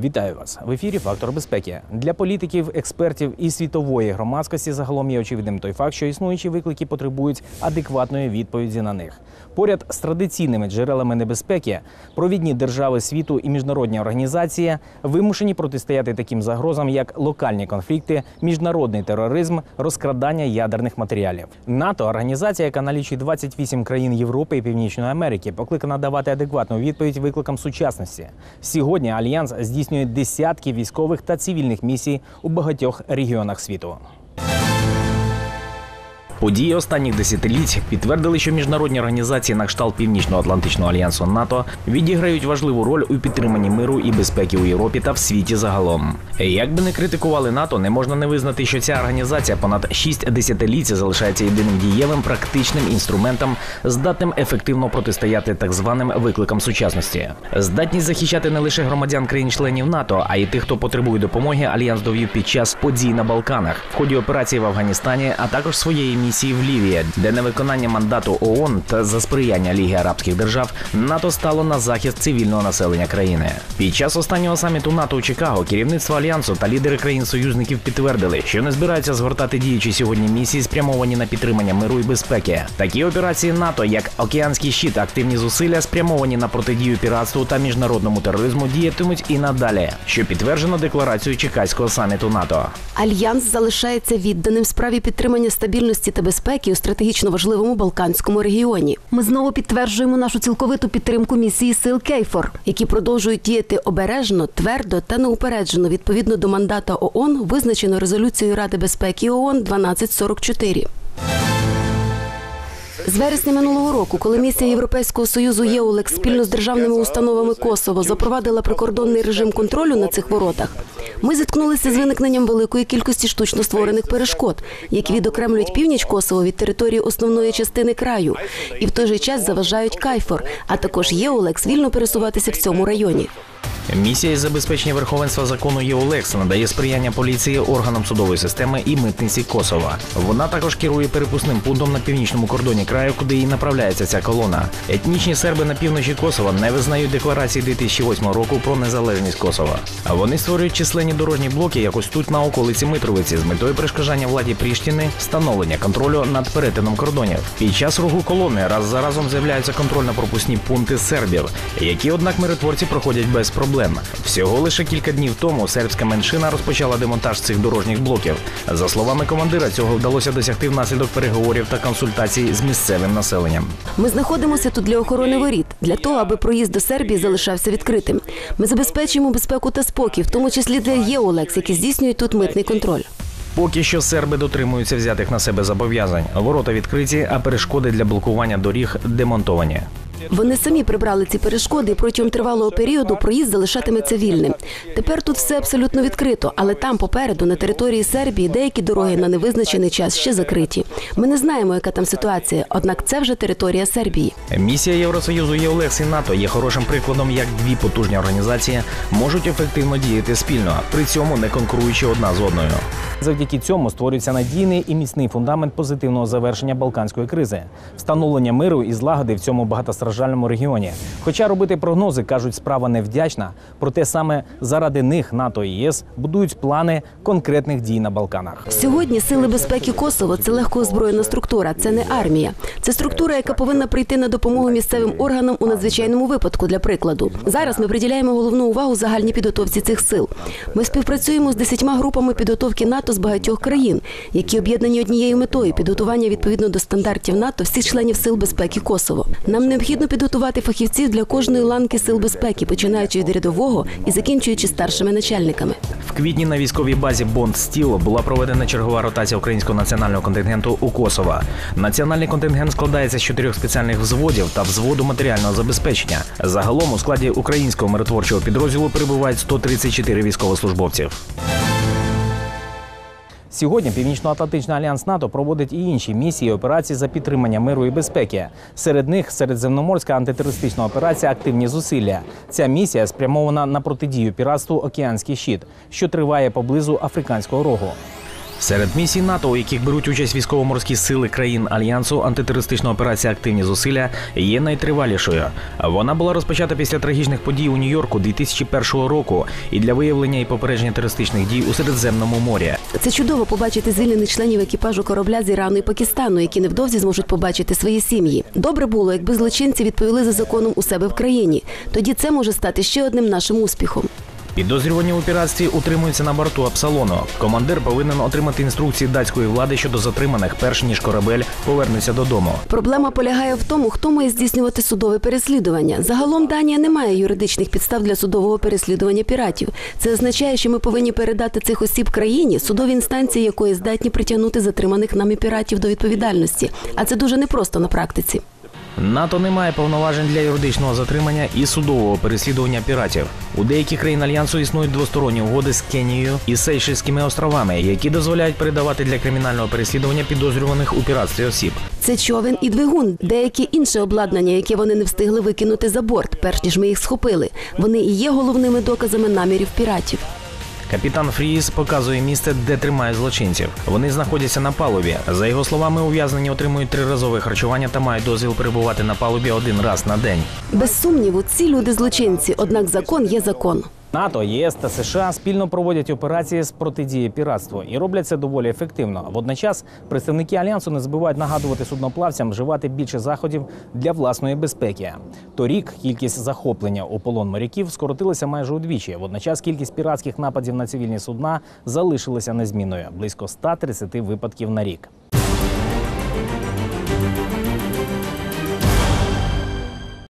Вітаю вас в ефірі Фактор безпеки для політиків, експертів і світової громадськості. Загалом є очевидним той факт, що існуючі виклики потребують адекватної відповіді на них. Поряд з традиційними джерелами небезпеки, провідні держави світу і міжнародні організації вимушені протистояти таким загрозам, як локальні конфлікти, міжнародний тероризм, розкрадання ядерних матеріалів. НАТО організація, яка налічує 28 країн Європи і Північної Америки, покликана давати адекватну відповідь викликам сучасності. Сьогодні альянс здійснює десятки військових та цивільних місій у багатьох регіонах світу. Події останніх десятиліть підтвердили, що міжнародні організації на кшталт Північно-Атлантичного альянсу НАТО відіграють важливу роль у підтриманні миру і безпеки у Європі та в світі загалом. Як би не критикували НАТО, не можна не визнати, що ця організація понад шість десятиліть залишається єдиним дієвим практичним інструментом, здатним ефективно протистояти так званим викликам сучасності. Здатність захищати не лише громадян країн-членів НАТО, а й тих, хто потребує допомоги. Альянс довів під час подій на Балканах в ході операції в Афганістані, а також своєї місії в Лівії, де невиконання мандату ООН та за сприяння Ліги арабських держав НАТО стало на захист цивільного населення країни. Під час останнього саміту НАТО у Чикаго керівництво альянсу та лідери країн-союзників підтвердили, що не збираються згортати діючі сьогодні місії, спрямовані на підтримання миру і безпеки. Такі операції НАТО, як Океанський щит, активні зусилля спрямовані на протидію піратству та міжнародному тероризму, діятимуть і надалі, що підтверджено декларацією Чикаського саміту НАТО. Альянс залишається відданим справі підтримання стабільності та безпеки у стратегічно важливому Балканському регіоні. Ми знову підтверджуємо нашу цілковиту підтримку місії сил Кейфор, які продовжують діяти обережно, твердо та неупереджено відповідно до мандата ООН, визначено резолюцією Ради безпеки ООН 1244. З вересня минулого року, коли місія Європейського союзу ЄУЛЕК спільно з державними установами Косово запровадила прикордонний режим контролю на цих воротах, ми зіткнулися з виникненням великої кількості штучно створених перешкод, які відокремлюють північ Косово від території основної частини краю, і в той же час заважають Кайфор, а також ЄУЛЕКС вільно пересуватися в цьому районі. Місія із забезпечення верховенства закону ЄОЛЕКС надає сприяння поліції, органам судової системи і митниці Косова. Вона також керує перепускним пунктом на північному кордоні краю, куди і направляється ця колона. Етнічні серби на півночі Косова не визнають декларації 2008 року про незалежність Косова. Вони створюють численні дорожні блоки якось тут на околиці Митровиці з метою перешкоджання владі Пріштіни, встановлення контролю над перетином кордонів. Під час руху колони раз за разом з'являються контрольно-пропускні пункти сербів, які, однак, миротворці проходять без проблем. Всього лише кілька днів тому сербська меншина розпочала демонтаж цих дорожніх блоків. За словами командира, цього вдалося досягти внаслідок переговорів та консультацій з місцевим населенням. Ми знаходимося тут для охорони воріт, для того, аби проїзд до Сербії залишався відкритим. Ми забезпечуємо безпеку та спокій, в тому числі для ЄОЛЕКС, які здійснюють тут митний контроль. Поки що серби дотримуються взятих на себе зобов'язань. Ворота відкриті, а перешкоди для блокування доріг демонтовані. Вони самі прибрали ці перешкоди і протягом тривалого періоду проїзд залишатиметься вільним. Тепер тут все абсолютно відкрито, але там попереду, на території Сербії, деякі дороги на невизначений час ще закриті. Ми не знаємо, яка там ситуація, однак це вже територія Сербії. Місія Євросоюзу ЄОЛЕКС і НАТО є хорошим прикладом, як дві потужні організації можуть ефективно діяти спільно, при цьому не конкуруючи одна з одною. Завдяки цьому створюється надійний і міцний фундамент позитивного завершення балканської кризи, встановлення миру і злагоди в цьому багатостраждальному регіоні. Хоча робити прогнози кажуть, справа невдячна, проте саме заради них НАТО і ЄС будують плани конкретних дій на Балканах. Сьогодні сили безпеки Косово це легко озброєна структура, це не армія. Це структура, яка повинна прийти на допомогу місцевим органам у надзвичайному випадку. Для прикладу, зараз ми приділяємо головну увагу загальній підготовці цих сил. Ми співпрацюємо з десятьма групами підготовки НАТО з багатьох країн, які об'єднані однією метою підготування відповідно до стандартів НАТО всіх членів сил безпеки Косово. Нам необхідно підготувати фахівців для кожної ланки сил безпеки, починаючи від рядового і закінчуючи старшими начальниками. В квітні на військовій базі Бонд Стіл була проведена чергова ротація українського національного контингенту у Косово. Національний контингент складається з чотирьох спеціальних взводів та взводу матеріального забезпечення. Загалом у складі українського миротворчого підрозділу перебувають 134 військовослужбовців. Сьогодні Північно-Атлантичний альянс НАТО проводить і інші місії операції за підтримання миру і безпеки. Серед них середземноморська антитерористична операція Активні зусилля. Ця місія спрямована на протидію піратству Океанський щит, що триває поблизу Африканського рогу. Серед місій НАТО, у яких беруть участь військово-морські сили країн альянсу, антитерористична операція Активні зусилля є найтривалішою. Вона була розпочата після трагічних подій у Нью-Йорку 2001 року і для виявлення і попередження терористичних дій у Середземному морі. Це чудово побачити звільнених членів екіпажу корабля з Ірану і Пакистану, які невдовзі зможуть побачити свої сім'ї. Добре було, якби злочинці відповіли за законом у себе в країні. Тоді це може стати ще одним нашим успіхом. Підозрювані у піратстві утримуються на борту Апсалону. Командир повинен отримати інструкції датської влади щодо затриманих, перш ніж корабель повернеться додому. Проблема полягає в тому, хто має здійснювати судове переслідування. Загалом Данія не має юридичних підстав для судового переслідування піратів. Це означає, що ми повинні передати цих осіб країні, судові інстанції якої здатні притягнути затриманих нами піратів до відповідальності. А це дуже непросто на практиці. НАТО не має повноважень для юридичного затримання і судового переслідування піратів. У деяких країн альянсу існують двосторонні угоди з Кенією і Сейшельськими островами, які дозволяють передавати для кримінального переслідування підозрюваних у піратстві осіб. Це човен і двигун, деяке інше обладнання, яке вони не встигли викинути за борт, перш ніж ми їх схопили. Вони і є головними доказами намірів піратів. Капітан Фріз показує місце, де тримає злочинців. Вони знаходяться на палубі. За його словами, ув'язнені отримують триразове харчування та мають дозвіл перебувати на палубі один раз на день. Без сумніву, ці люди злочинці, однак закон є закон. НАТО, ЄС та США спільно проводять операції з протидії піратству і роблять це доволі ефективно. Водночас представники альянсу не забувають нагадувати судноплавцям вживати більше заходів для власної безпеки. Торік кількість захоплення у полон моряків скоротилася майже удвічі. Водночас кількість піратських нападів на цивільні судна залишилася незмінною близько 130 випадків на рік.